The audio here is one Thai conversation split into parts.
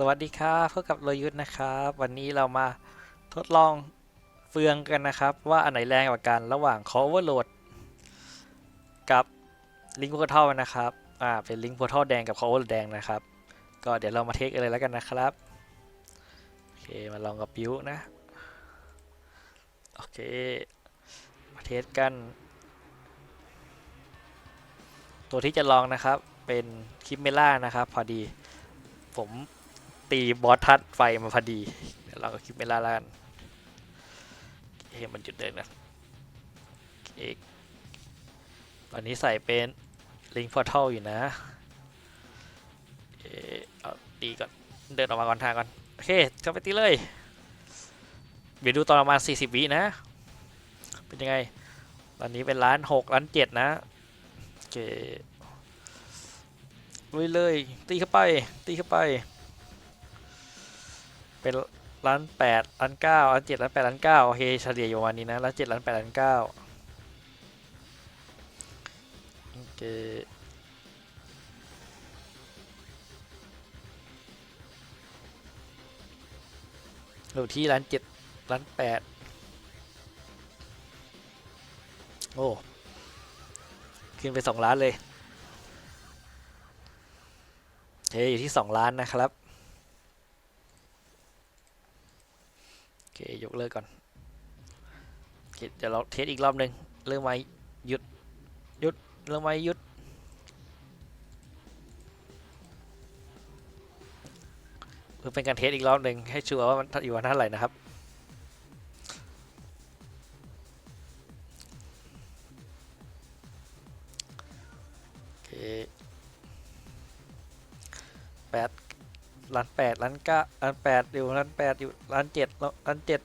สวัสดีครับพบกับโรยุทธนะครับ วันนี้เรามาทดลองเฟืองกันนะครับ ว่าอันไหนแรงกว่ากันระหว่าง Coverload กับ Link Portal นะครับอ่าเป็น Link Portal แดงกับ Coverload แดงนะครับ ก็เดี๋ยวเรามาเทสกันเลยแล้วกันนะครับโอเคมาลองกับบิวนะโอเคมาเทสกัน ตัวที่จะลองนะครับเป็นคลิปเมล่านะครับ พอดีผม ตีบอสทัดไฟมาพอดีเราก็คิดไม่ล่าล้านเฮ้มันจุดเดินนะเอกตอนนี้ใส่เป็นลิงพอร์ทัลอยู่นะเออเอตีก่อน เดินออกมาก่อนทางก่อน โอเคเข้าไปตีเลย เดี๋ยวดูตอนประมาณ 40 วินะ เป็นยังไง ตอนนี้เป็นล้านหกล้านเจ็ดนะโอเคลุยเลย ตีเข้าไป ตีเข้าไป ล้านแปดล้านเก้าล้านเจ็ดล้านแปดล้านเก้าโอเคเฉลี่ยอยู่ประมาณนี้นะล้านเจ็ดล้านแปดล้านเก้าโอเคอยู่ที่ล้านเจ็ดล้านแปดโอ้ขึ้นไปสองล้านเลยเฮ้ยอยู่ที่สองล้านนะครับ โอ เคยกเลิกก่อนเดี๋ยวเราเทสอีกรอบหนึ่งเริ่มไหมหยุดหยุดเริ่มไหมหยุดเพื่อเป็นการเทสอีกรอบหนึ่งให้ชัวร์ว่ามันอยู่วันเท่าไหร่นะครับโอเคแปด ล้านแปดล้านเก้าล้านแปดอยู่ล้านแปดอยู่ล้านเจ็ดล้านเจ็ด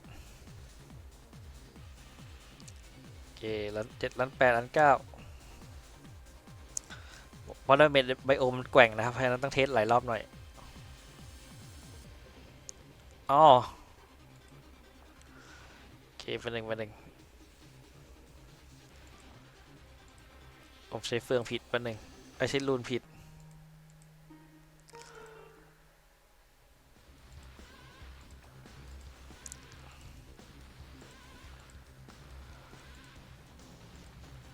โอเคล้านเจ็ดล้านแปดล้านเก้าเพราะว่าเมดไบโอมมันแกว่งนะครับเพราะฉะนั้นต้องเทสหลายรอบหน่อยอ๋อโอเคเป็นหนึ่งเป็นหนึ่งผมใช้เฟืองผิดเป็นหนึ่งไม่ใช่รูนผิด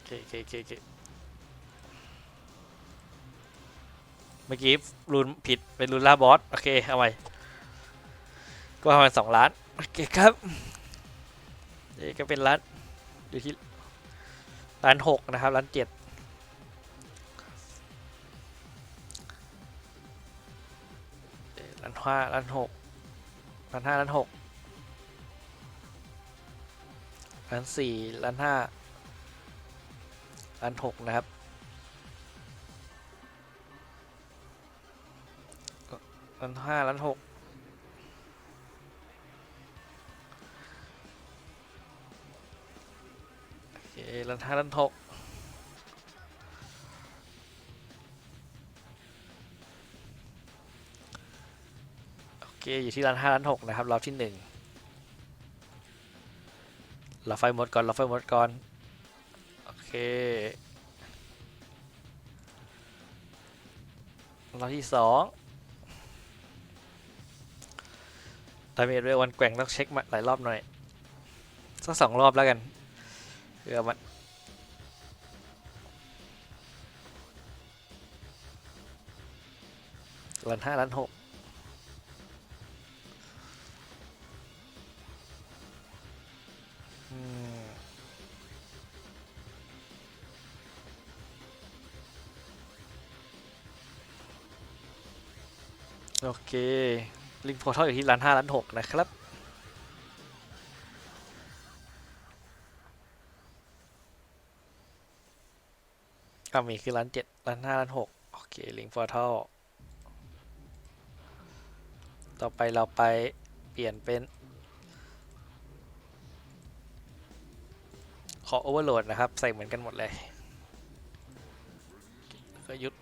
เคโอเคโอเคเคเมื่อกี้รูนผิดเป็นรูนล่าบอส โอเค เอาใหม่ก็ประมาณสองล้าน โอเคครับนี่ก็เป็นล้านอยู่ที่ล้านหกนะครับล้านเจ็ดล้านห้าล้านหกล้านห้าล้านหกล้านสี่ล้านห้า ล้านหกนะครับล้านห้าล้านหกโอเคล้านห้าล้านหกโอเคอยู่ที่ล้านห้าล้านหกนะครับรอบที่หนึ่งเราไฟหมดก่อนเราไฟหมดก่อน รอบที่สองดาเมจเรวันแกว่งต้องเช็คมาหลายรอบหน่อย สักสองรอบแล้วกันเพื่อมันล้านห้าล้านหก โอเค ลิงก์โพร์ทัลอยู่ที่ล้านห้าล้านหกนะครับก็มีคือล้านเจ็ดล้านห้าล้านหกโอเค ลิงก์โพร์ทัลต่อไปเราไปเปลี่ยนเป็น ขอโอเวอร์โหลดนะครับ ใส่เหมือนกันหมดเลยก็ยุด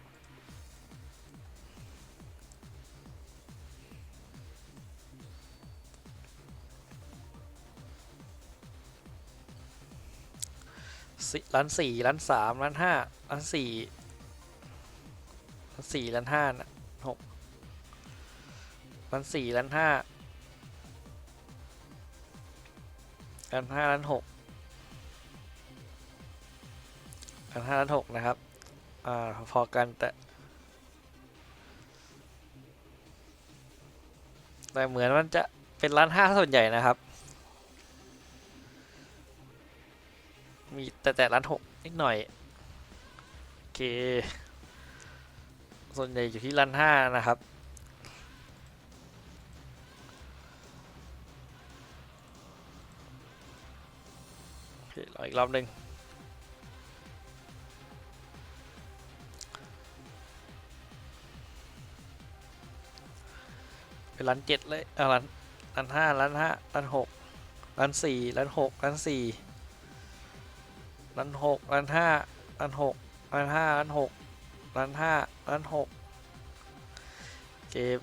สิล้านสี่ล้านสามล้านห้าล้านสี่ล้านสี่ล้านห้านะหกล้านสี่ล้านห้าล้านห้าล้านหกล้านห้าล้านหกนะครับ อ่า พอกันแต่แต่เหมือนมันจะเป็นล้านห้าส่วนใหญ่นะครับ มีแต่แต่ล้านหกนิดหน่อยโอเค ส่วนใหญ่อยู่ที่ล้านห้านะครับโอเครออีกรอบหนึ่งเป็นล้านเจ็ดเลยเอ่าล้านล้านห้าล้านห้าล้านหกล้านสี่ล้านหกล้านสี่ ล้านหกล้านห้าล้านหกล้านห้าล้านหกล้านห้าล้านหกเกม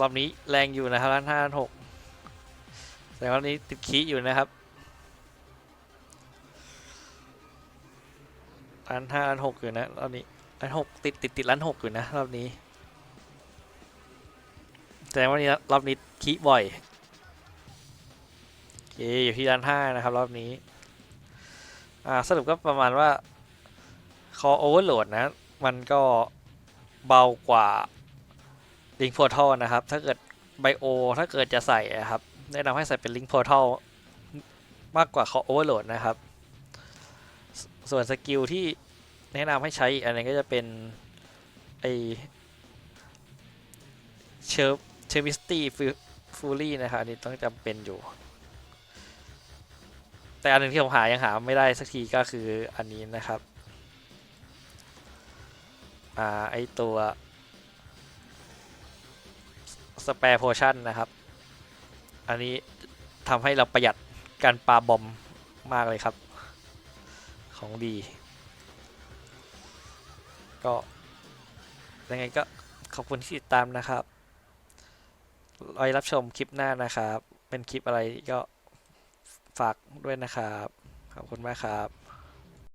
รอบนี้แรงอยู่นะครับล้านห้าล้านหกแต่รอบนี้ติดคีอยู่นะครับล้านห้าล้านหกอยู่นะรอบนี้ล้านหกติดติดติดล้านหกอยู่นะรอบนี้แต่ว่านี้รอบนี้คีบ่อยโอเคอยู่ที่ล้านห้านะครับรอบนี้ อ่าสรุปก็ประมาณว่าคอโอเวอร์โหลดนะ มันก็เบากว่า Link Portal นะครับ ถ้าเกิดไบโอถ้าเกิดจะใส่อะครับ แนะนำให้ใส่เป็น Link Portal มากกว่า Core Overload นะครับ ส่วนสกิลที่แนะนำให้ใช้อันนึงก็จะเป็นไอเชอร์เชอร์มิสตี้ฟูลี่นะครับอันนี้ต้องจำเป็นอยู่ แต่อันหนึ่งที่ผมหายังหาไม่ได้สักทีก็คืออันนี้นะครับ อ่า ไอตัวสเปร e โพชั่นนะครับ อันนี้ทำให้เราประหยัดการปาบอมมากเลยครับ ของดี ก็ยังไงก็ขอบคุณที่ติดตามนะครับไว้รับชมคลิปหน้านะครับ เป็นคลิปอะไรก็ ฝากด้วยนะครับ ขอบคุณมากครับ